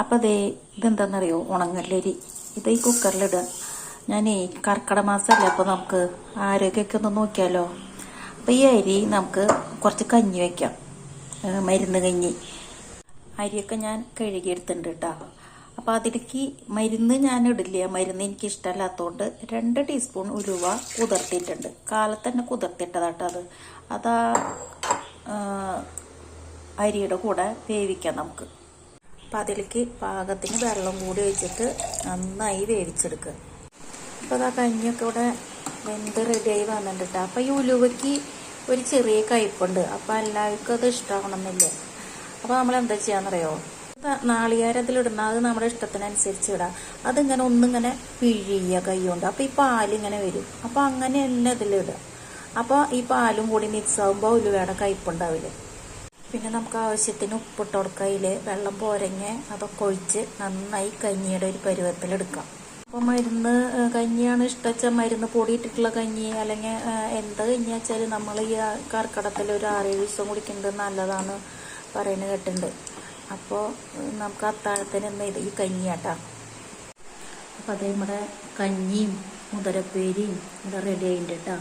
അപ്പം അതേ ഇതെന്താണെന്നറിയോ ഉണങ്ങല്ലരി. ഇത് ഈ കുക്കറിലിടുക ഞാനേ കർക്കിട മാസമല്ലേ അപ്പോൾ നമുക്ക് ആരോഗ്യമൊക്കെ ഒന്ന് നോക്കിയാലോ? അപ്പോൾ ഈ അരി നമുക്ക് കുറച്ച് കഞ്ഞി വയ്ക്കാം മരുന്ന് കഞ്ഞി. അരിയൊക്കെ ഞാൻ കഴുകിയെടുത്തിട്ടുണ്ട് കേട്ടോ അപ്പോൾ അതിലേക്ക് മരുന്ന് ഞാൻ ഇടില്ല മരുന്ന് എനിക്ക് ഇഷ്ടമല്ലാത്തതുകൊണ്ട് രണ്ട് ടീസ്പൂൺ ഉലുവ കുതിർത്തിയിട്ടുണ്ട്. കാലത്ത് തന്നെ കുതിർത്തിട്ടതാട്ടോ അത്. അതാ അരിയുടെ കൂടെ വേവിക്കാം നമുക്ക്. അപ്പം അതിലേക്ക് പാകത്തിന് വെള്ളം കൂടി ഒഴിച്ചിട്ട് നന്നായി വേവിച്ചെടുക്കുക. അപ്പോൾ അതാ കഞ്ഞിയൊക്കെ ഇവിടെ വെന്ത് റെഡിയായി വന്നിട്ടുണ്ട് അപ്പോൾ ഈ ഉലുവയ്ക്ക് ഒരു ചെറിയ കയ്പുണ്ട് അപ്പോൾ എല്ലാവർക്കും അത് ഇഷ്ടമാകണമെന്നില്ല അപ്പോൾ നമ്മൾ എന്താ ചെയ്യാന്നറിയോ നാളികേരം അതിലിടുന്ന അത് നമ്മുടെ ഇഷ്ടത്തിനനുസരിച്ച് ഇടാം. അതിങ്ങനെ ഒന്നിങ്ങനെ പിഴിയ കൈ കൊണ്ട്. അപ്പോൾ ഈ പാലിങ്ങനെ വരും. അപ്പോൾ അങ്ങനെ തന്നെ ഇതിലിടുക അപ്പോൾ ഈ പാലും കൂടി മിക്സ് ആകുമ്പോൾ ഉലുവയുടെ കയ്പുണ്ടാവില്ല പിന്നെ നമുക്ക് ആവശ്യത്തിന് ഉപ്പിട്ട് വെള്ളം പോരങ്ങ് അതൊക്കെ ഒഴിച്ച് നന്നായി കഞ്ഞിയുടെ ഒരു പരുവത്തിലെടുക്കാം അപ്പോൾ മരുന്ന് കഞ്ഞിയാണ് ഇഷ്ടച്ച മരുന്ന് പൊടിയിട്ടിട്ടുള്ള കഞ്ഞി അല്ലെങ്കിൽ എന്ത് കഞ്ഞി വെച്ചാൽ നമ്മൾ ഈ കർക്കിടത്തിൽ ഒരു ആറേഴ് ദിവസം കുടിക്കുന്നത് നല്ലതാണ് പറയുന്നത് കേട്ടിട്ടുണ്ട്. അപ്പോൾ നമുക്ക് അത്താഴത്തിന് ഇന്ന് ഇത്? ഈ കഞ്ഞിയാട്ടാ. അപ്പോൾ അതേ നമ്മുടെ കഞ്ഞിയും മുതരപ്പേരിയും ഇവിടെ റെഡി ആയിട്ടുണ്ട് കേട്ടോ